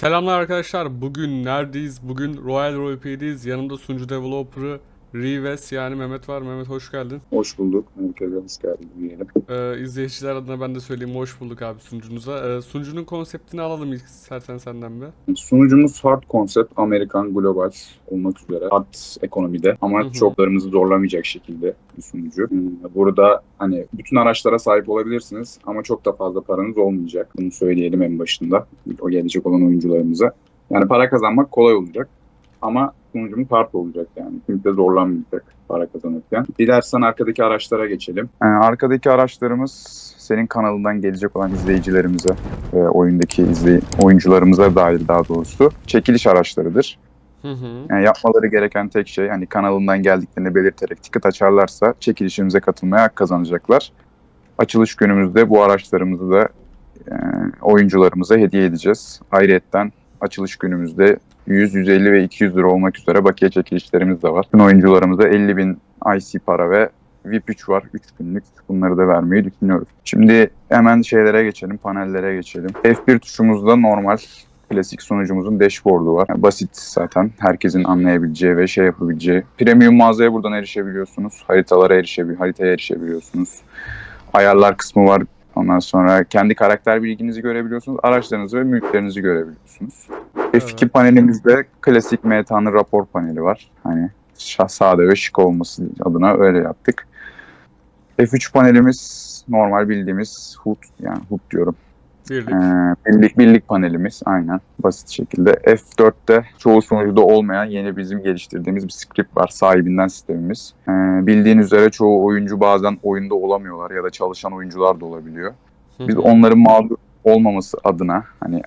Selamlar arkadaşlar. Bugün neredeyiz? Bugün Royal Roleplay'deyiz. Yanımda sunucu developer'ı Rives yani Mehmet var. Mehmet hoş geldin. Hoş bulduk. Herkese hoş geldin diyelim. Ee, izleyiciler adına ben de söyleyeyim hoş bulduk abi sunucunuza. Ee, sunucunun konseptini alalım ilk istersen senden bir. Sunucumuz hard konsept, Amerikan global olmak üzere hard ekonomide ama Hı hı. çoklarımızı zorlamayacak şekilde bir sunucu. Ee, Burada hani bütün araçlara sahip olabilirsiniz ama çok da fazla paranız olmayacak. Bunu söyleyelim en başında o gelecek olan oyuncularımıza. Yani para kazanmak kolay olacak ama sunucumuz hard olacak yani. Kimse zorlanmayacak para kazanırken. Dilersen arkadaki araçlara geçelim. Ee, arkadaki araçlarımız senin kanalından gelecek olan izleyicilerimize ve oyundaki izley oyuncularımıza dair daha doğrusu çekiliş araçlarıdır. Hı hı. Yani yapmaları gereken tek şey hani kanalından geldiklerini belirterek ticket açarlarsa çekilişimize katılmaya hak kazanacaklar. Açılış günümüzde bu araçlarımızı da e, oyuncularımıza hediye edeceğiz. Ayrıyetten açılış günümüzde 100, 150 ve 200 lira olmak üzere bakiye çekilişlerimiz de var. Bütün oyuncularımıza 50 bin IC para ve VIP 3 var. 3 günlük. Bunları da vermeyi düşünüyoruz. Şimdi hemen şeylere geçelim, panellere geçelim. F1 tuşumuzda normal klasik sunucumuzun dashboard'u var. Yani basit zaten. Herkesin anlayabileceği ve şey yapabileceği. Premium mağazaya buradan erişebiliyorsunuz. Haritalara erişebil haritaya erişebiliyorsunuz. Ayarlar kısmı var. Ondan sonra kendi karakter bilginizi görebiliyorsunuz. Araçlarınızı ve mülklerinizi görebiliyorsunuz. F2 Evet. panelimizde klasik metanı rapor paneli var. Hani sade ve şık olması adına öyle yaptık. F3 panelimiz normal bildiğimiz HUD yani HUD diyorum. Birlik. Ee, birlik, birlik panelimiz aynen basit şekilde. F4'te çoğu sunucuda olmayan yeni bizim geliştirdiğimiz bir script var sahibinden sistemimiz. Ee, bildiğin üzere çoğu oyuncu bazen oyunda olamıyorlar ya da çalışan oyuncular da olabiliyor. Biz onların mağdur olmaması adına hani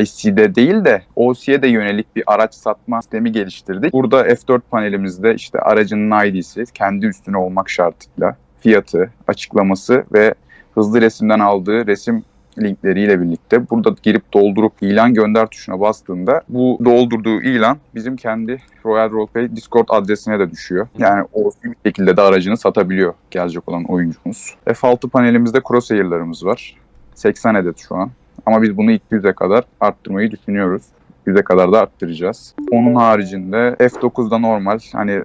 IC'de değil de OC'ye de yönelik bir araç satma sistemi geliştirdik. Burada F4 panelimizde işte aracının ID'si kendi üstüne olmak şartıyla fiyatı, açıklaması ve hızlı resimden aldığı resim linkleriyle birlikte burada girip doldurup ilan gönder tuşuna bastığında bu doldurduğu ilan bizim kendi Royal Roleplay Discord adresine de düşüyor. Yani o bir şekilde de aracını satabiliyor gelecek olan oyuncumuz. F6 panelimizde crosshair'larımız var. 80 adet şu an. Ama biz bunu 200'e kadar arttırmayı düşünüyoruz. 100'e kadar da arttıracağız. Onun haricinde F9'da normal hani e,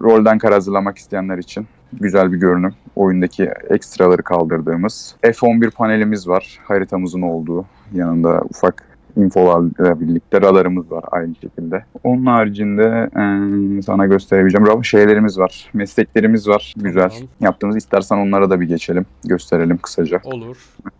rolden kar hazırlamak isteyenler için güzel bir görünüm. Oyundaki ekstraları kaldırdığımız. F11 panelimiz var. Haritamızın olduğu. Yanında ufak infolarla birlikte radarımız var aynı şekilde. Onun haricinde eee, sana gösterebileceğim ra- şeylerimiz var. Mesleklerimiz var. Güzel. Tamam. Yaptığımız istersen onlara da bir geçelim. Gösterelim kısaca. Olur.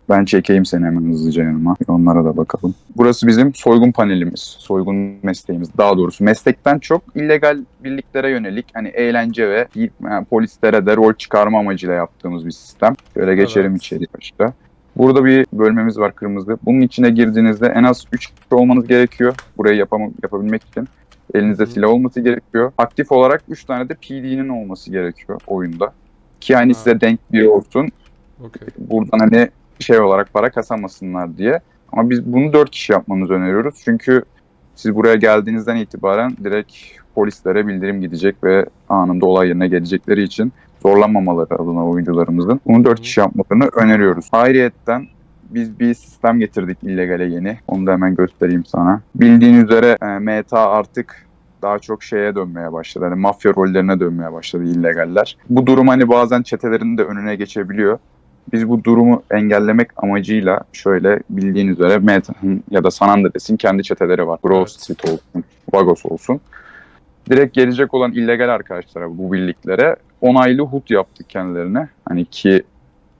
Ben çekeyim seni hemen hızlıca yanıma. Onlara da bakalım. Burası bizim soygun panelimiz. Soygun mesleğimiz. Daha doğrusu meslekten çok illegal birliklere yönelik hani eğlence ve yani polislere de rol çıkarma amacıyla yaptığımız bir sistem. Şöyle geçelim Evet. içeri başta. Burada bir bölmemiz var kırmızı. Bunun içine girdiğinizde en az 3 kişi olmanız gerekiyor. Burayı yapam- yapabilmek için. Elinizde silah olması gerekiyor. Aktif olarak 3 tane de PD'nin olması gerekiyor oyunda. Ki hani Ha. size denk biri olsun Okey. buradan hani şey olarak para kasamasınlar diye. Ama biz bunu dört kişi yapmanızı öneriyoruz. Çünkü siz buraya geldiğinizden itibaren direkt polislere bildirim gidecek ve anında olay yerine gelecekleri için zorlanmamaları adına oyuncularımızın bunu dört Hı. kişi yapmalarını öneriyoruz. Ayrıyetten biz bir sistem getirdik illegale yeni. Onu da hemen göstereyim sana. Bildiğin üzere e, meta artık daha çok şeye dönmeye başladı. Hani mafya rollerine dönmeye başladı illegaller. Bu durum hani bazen çetelerin de önüne geçebiliyor. Biz bu durumu engellemek amacıyla şöyle bildiğin üzere Meta'nın ya da San Andreas'in kendi çeteleri var. Grove. Street olsun, Vagos olsun. Direkt gelecek olan illegal arkadaşlara bu birliklere onaylı HUD yaptık kendilerine. Hani ki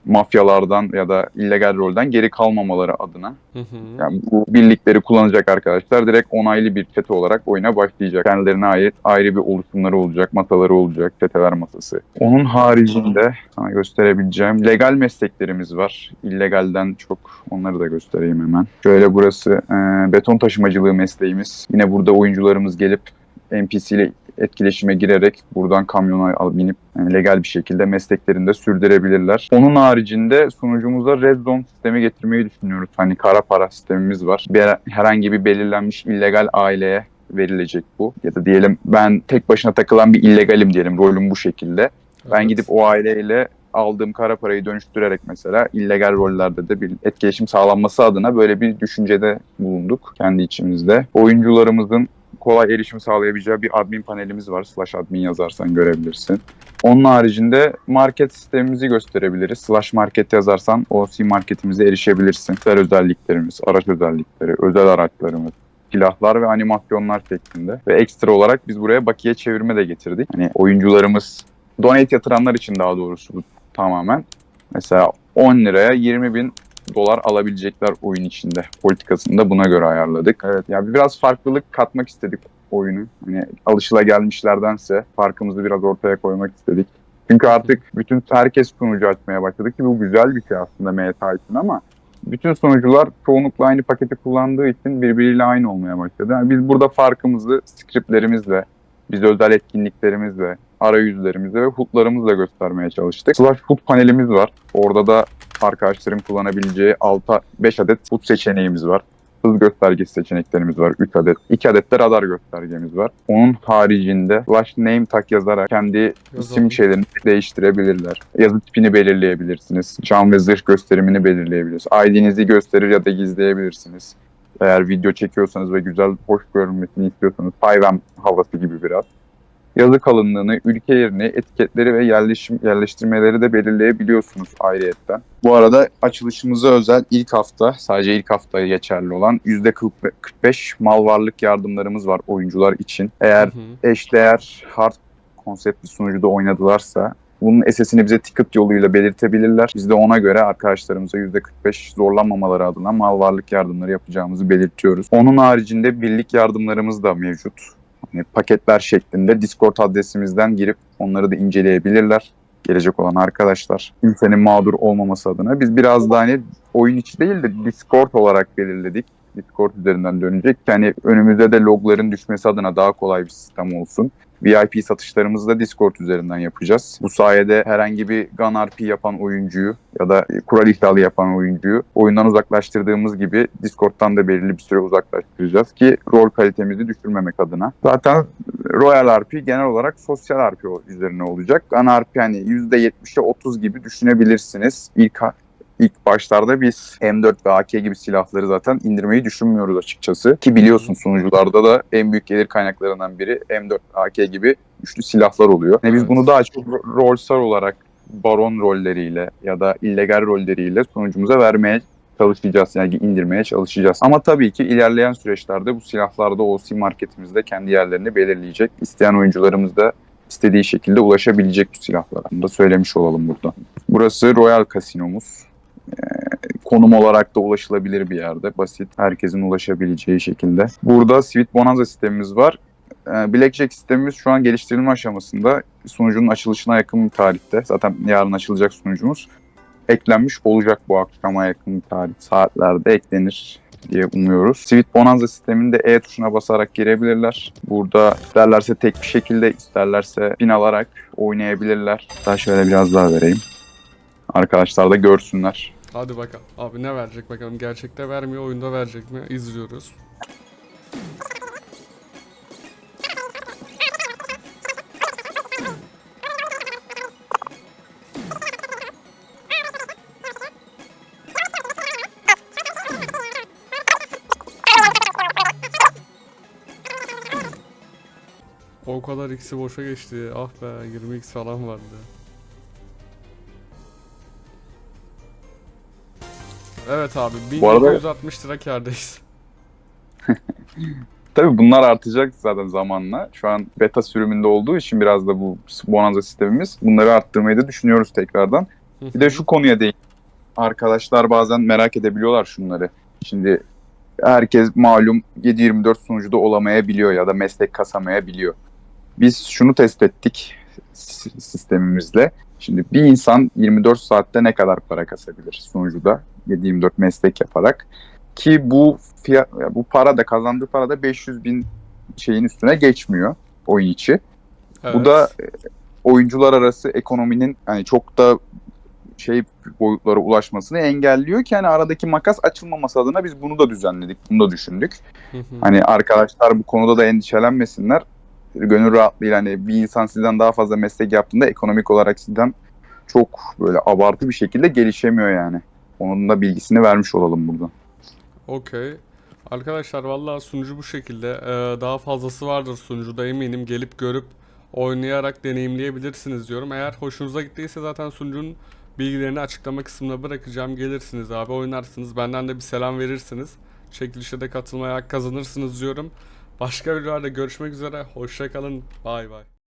mafyalardan ya da illegal rolden geri kalmamaları adına. Hı hı. Yani bu birlikleri kullanacak arkadaşlar direkt onaylı bir çete olarak oyuna başlayacak. Kendilerine ait ayrı bir oluşumları olacak, masaları olacak, çeteler masası. Onun haricinde sana gösterebileceğim legal mesleklerimiz var. İllegalden çok onları da göstereyim hemen. Şöyle burası e, beton taşımacılığı mesleğimiz. Yine burada oyuncularımız gelip NPC ile etkileşime girerek buradan kamyona al- binip yani legal bir şekilde mesleklerini de sürdürebilirler. Onun haricinde sunucumuza Red Zone sistemi getirmeyi düşünüyoruz. Hani kara para sistemimiz var. Bir, herhangi bir belirlenmiş illegal aileye verilecek bu. Ya da diyelim ben tek başına takılan bir illegalim diyelim rolüm bu şekilde. Ben Evet. gidip o aileyle aldığım kara parayı dönüştürerek mesela illegal rollerde de bir etkileşim sağlanması adına böyle bir düşüncede bulunduk kendi içimizde. Oyuncularımızın kolay erişim sağlayabileceği bir admin panelimiz var. Slash admin yazarsan görebilirsin. Onun haricinde market sistemimizi gösterebiliriz. Slash market yazarsan OC marketimize erişebilirsin. Özel özelliklerimiz, araç özellikleri, özel araçlarımız, silahlar ve animasyonlar şeklinde. Ve ekstra olarak biz buraya bakiye çevirme de getirdik. Hani oyuncularımız donate yatıranlar için daha doğrusu bu tamamen. Mesela 10 liraya 20 bin dolar alabilecekler oyun içinde. Politikasını da buna göre ayarladık. Evet yani biraz farklılık katmak istedik oyunu. Hani alışılagelmişlerdense farkımızı biraz ortaya koymak istedik. Çünkü artık bütün herkes sunucu açmaya başladı ki bu güzel bir şey aslında meta için ama bütün sunucular çoğunlukla aynı paketi kullandığı için birbiriyle aynı olmaya başladı. Yani biz burada farkımızı scriptlerimizle, biz özel etkinliklerimizle, arayüzlerimizle ve HUD'larımızla göstermeye çalıştık. Slash HUD panelimiz var. Orada da arkadaşların kullanabileceği 6 5 adet HUD seçeneğimiz var. Hız göstergesi seçeneklerimiz var 3 adet. 2 adet de radar göstergemiz var. Onun haricinde Flash Name Tag yazarak kendi Yazalım. isim şeylerini değiştirebilirler. Yazı tipini belirleyebilirsiniz. Can ve zırh gösterimini belirleyebilirsiniz. ID'nizi gösterir ya da gizleyebilirsiniz. Eğer video çekiyorsanız ve güzel, hoş görünmesini istiyorsanız 5M havası gibi biraz. Yazı kalınlığını, ülke yerini, etiketleri ve yerleşim, yerleştirmeleri de belirleyebiliyorsunuz ayrıyetten. Bu arada açılışımıza özel ilk hafta, sadece ilk haftaya geçerli olan %45 mal varlık yardımlarımız var oyuncular için. Eğer Hı hı. eşdeğer hard konseptli sunucuda oynadılarsa bunun SS'ini bize ticket yoluyla belirtebilirler. Biz de ona göre arkadaşlarımıza %45 zorlanmamaları adına mal varlık yardımları yapacağımızı belirtiyoruz. Onun haricinde birlik yardımlarımız da mevcut. Hani paketler şeklinde Discord adresimizden girip onları da inceleyebilirler. Gelecek olan arkadaşlar. Kimsenin mağdur olmaması adına. Biz biraz daha hani oyun içi değil de Discord olarak belirledik. Discord üzerinden dönecek. Yani önümüzde de logların düşmesi adına daha kolay bir sistem olsun. VIP satışlarımızı da Discord üzerinden yapacağız. Bu sayede herhangi bir Gun RP yapan oyuncuyu ya da kural ihlali yapan oyuncuyu oyundan uzaklaştırdığımız gibi Discord'dan da belirli bir süre uzaklaştıracağız ki rol kalitemizi düşürmemek adına. Zaten Royal RP genel olarak sosyal RP üzerine olacak. Gun RP hani %70'e 30 gibi düşünebilirsiniz. İlk İlk başlarda biz M4 ve AK gibi silahları zaten indirmeyi düşünmüyoruz açıkçası. Ki biliyorsun sunucularda da en büyük gelir kaynaklarından biri M4, AK gibi güçlü silahlar oluyor. Yani biz bunu daha çok ro- rolstar olarak baron rolleriyle ya da illegal rolleriyle sunucumuza vermeye çalışacağız. Yani indirmeye çalışacağız. Ama tabii ki ilerleyen süreçlerde bu silahlar da OC marketimizde kendi yerlerini belirleyecek. İsteyen oyuncularımız da istediği şekilde ulaşabilecek bu silahlara. Bunu da söylemiş olalım burada. Burası Royal Casino'muz konum olarak da ulaşılabilir bir yerde. Basit, herkesin ulaşabileceği şekilde. Burada Sweet Bonanza sistemimiz var. Ee, Blackjack sistemimiz şu an geliştirilme aşamasında. Sunucunun açılışına yakın bir tarihte. Zaten yarın açılacak sunucumuz. Eklenmiş olacak bu akşama yakın bir tarih. Saatlerde eklenir diye umuyoruz. Sweet Bonanza sisteminde E tuşuna basarak girebilirler. Burada isterlerse tek bir şekilde, isterlerse bin alarak oynayabilirler. Daha şöyle biraz daha vereyim. Arkadaşlar da görsünler. Hadi bakalım. Abi ne verecek bakalım. Gerçekte vermiyor, oyunda verecek mi? İzliyoruz. O kadar x'i boşa geçti. Ah be 20x falan vardı. Evet abi Bu arada- 1760 lira kârdayız. Tabii bunlar artacak zaten zamanla. Şu an beta sürümünde olduğu için biraz da bu Bonanza sistemimiz. Bunları arttırmayı da düşünüyoruz tekrardan. Bir de şu konuya değin. Arkadaşlar bazen merak edebiliyorlar şunları. Şimdi herkes malum 7-24 sunucuda olamayabiliyor ya da meslek kasamayabiliyor. Biz şunu test ettik sistemimizle. Şimdi bir insan 24 saatte ne kadar para kasabilir sunucuda 7-24 meslek yaparak? Ki bu fiyat, bu para da kazandığı para da 500 bin şeyin üstüne geçmiyor oyun içi. Bu Evet. da e, oyuncular arası ekonominin hani çok da şey boyutlara ulaşmasını engelliyor ki hani aradaki makas açılmaması adına biz bunu da düzenledik, bunu da düşündük. Hani arkadaşlar bu konuda da endişelenmesinler. Gönül rahatlığıyla hani bir insan sizden daha fazla meslek yaptığında ekonomik olarak sizden çok böyle abartı bir şekilde gelişemiyor yani. Onun da bilgisini vermiş olalım burada. Okey. Arkadaşlar vallahi sunucu bu şekilde. Ee, daha fazlası vardır sunucuda eminim. Gelip görüp oynayarak deneyimleyebilirsiniz diyorum. Eğer hoşunuza gittiyse zaten sunucunun bilgilerini açıklama kısmına bırakacağım. Gelirsiniz abi oynarsınız. Benden de bir selam verirsiniz. Çekilişe de katılmaya kazanırsınız diyorum. Başka videolarda görüşmek üzere. Hoşça kalın. Bay bay.